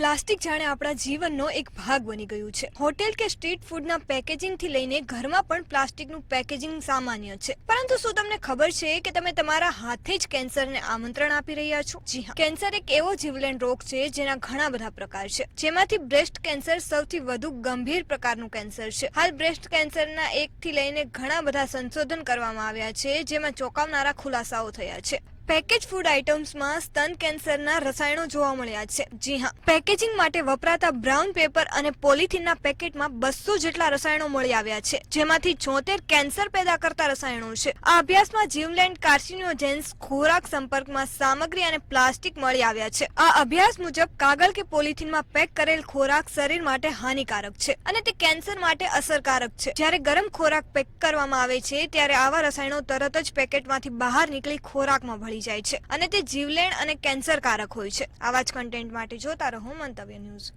Plastic જાણે આપણા જીવનનો એક ભાગ બની ગયું છે. હોટેલ કે સ્ટ્રીટ ફૂડના પેકેજિંગથી લઈને ઘરમાં પણ પ્લાસ્ટિકનું પેકેજિંગ સામાન્ય છે. પરંતુ શું તમને ખબર છે કે તમે તમારા હાથે જ કેન્સરને આમંત્રણ આપી રહ્યા છો? જી હા. કેન્સર એક એવો જીવલેણ રોગ છે જેના ઘણા બધા પ્રકાર છે. જેમાંથી બ્રેસ્ટ કેન્સર સૌથી વધુ ગંભીર પ્રકારનું કેન્સર છે. હાલ બ્રેસ્ટ કેન્સરના એકથી લઈને ઘણા બધા સંશોધન કરવામાં આવ્યા છે જેમાં ચોંકાવનારા ખુલાસાઓ થયા છે. પેકેજ ફૂડ આઇટમ્સમાં સ્તન કેન્સરના રસાયણો જોવા મળ્યા છે. જી હા, પેકેજિંગ માટે વપરાતા બ્રાઉન પેપર અને પોલિથીનના પેકેટમાં બસો જેટલા રસાયણો મળી આવ્યા છે, જેમાંથી છોતેર કેન્સર પેદા કરતા રસાયણો છે. આ અભ્યાસમાં જીવલેન્ડ કાર્સિનોજેન્સ ખોરાક સંપર્કમાં સામગ્રી અને પ્લાસ્ટિક મળી આવ્યા છે. આ અભ્યાસ મુજબ કાગળ કે પોલિથીનમાં પેક કરેલ ખોરાક શરીર માટે હાનિકારક છે અને તે કેન્સર માટે અસરકારક છે. જ્યારે ગરમ ખોરાક પેક કરવામાં આવે છે, ત્યારે આવા રસાયણો તરત જ પેકેટમાંથી બહાર નીકળી ખોરાકમાં ભળી જાય છે. અને તે જીવલેણ અને કેન્સરકારક હોય છે. આવા જ કન્ટેન્ટ માટે જોતા રહો મંતવ્ય ન્યૂઝ.